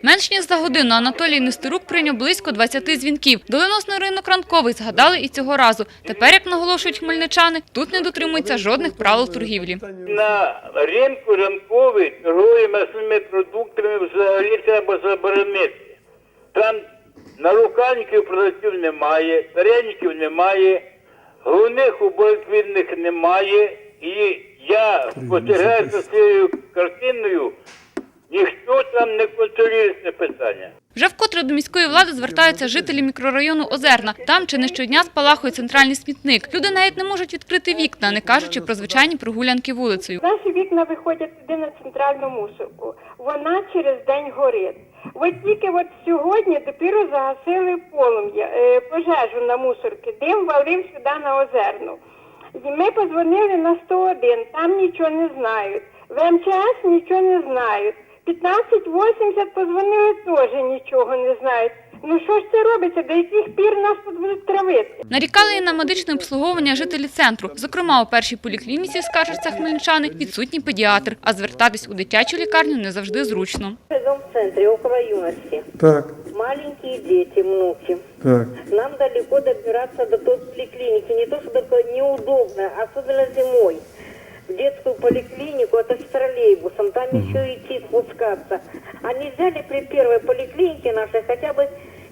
Менш ніж за годину Анатолій Нестерук прийняв близько 20 дзвінків. Доленосний ринок ранковий згадали і цього разу. Тепер, як наголошують хмельничани, тут не дотримуються жодних правил торгівлі. На ринку ранковий торгує м'ясними продуктами взагалі треба заборонити. Там нарукальників продавців немає, таряників немає, головних уборквідних немає. І я спостерігаю за цією картиною, ніхто там не контролює це питання. Вже вкотре до міської влади звертаються жителі мікрорайону Озерна. Там чи не щодня спалахує центральний смітник. Люди навіть не можуть відкрити вікна, не кажучи про звичайні прогулянки вулицею. Наші вікна виходять туди на центральну мусорку. Вона через день горить. От тільки от сьогодні допіру загасили полум'я, е, пожежу на мусорки. Дим валив сюди на озерну. І ми подзвонили на 101, там нічого не знають. В МЧС нічого не знають. 1580 позвонили теж нічого не знають. Ну що ж це робиться? До яких пір нас тут будуть травити? Нарікали і на медичне обслуговування жителі центру. Зокрема, у першій поліклініці, скаржаться хмельничани, відсутній педіатр, а звертатись у дитячу лікарню не завжди зручно. Дом в центре, около. Так, Маленькие дети, внуки. так. Нам далеко добираться до той поликлиники. Не то, что только неудобно, особенно зимой. В детскую поликлинику, это с троллейбусом, там еще идти спускаться. А нельзя ли при первой поликлинике нашей хотя бы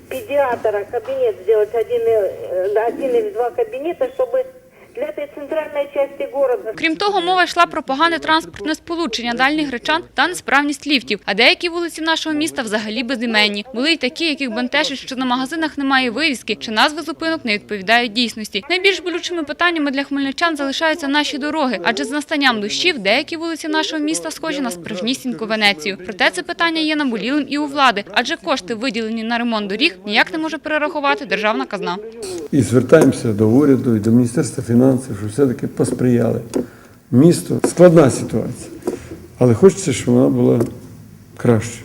педиатра кабинет сделать, один, э, один или два кабинета, чтобы для этой центральной части города Крім того, мова йшла про погане транспортне сполучення дальніх гречан та несправність ліфтів. А деякі вулиці нашого міста взагалі безіменні. Були й такі, яких бентежить, що на магазинах немає вивіски, чи назви зупинок не відповідають дійсності. Найбільш болючими питаннями для хмельничан залишаються наші дороги, адже з настанням дощів деякі вулиці нашого міста схожі на справжнісіньку Венецію. Проте це питання є наболілим і у влади, адже кошти, виділені на ремонт доріг, ніяк не може перерахувати державна казна. І звертаємося до уряду і до Міністерства фінансів, щоб все-таки посприяли. Місто складна ситуація, але хочеться, щоб вона була краще.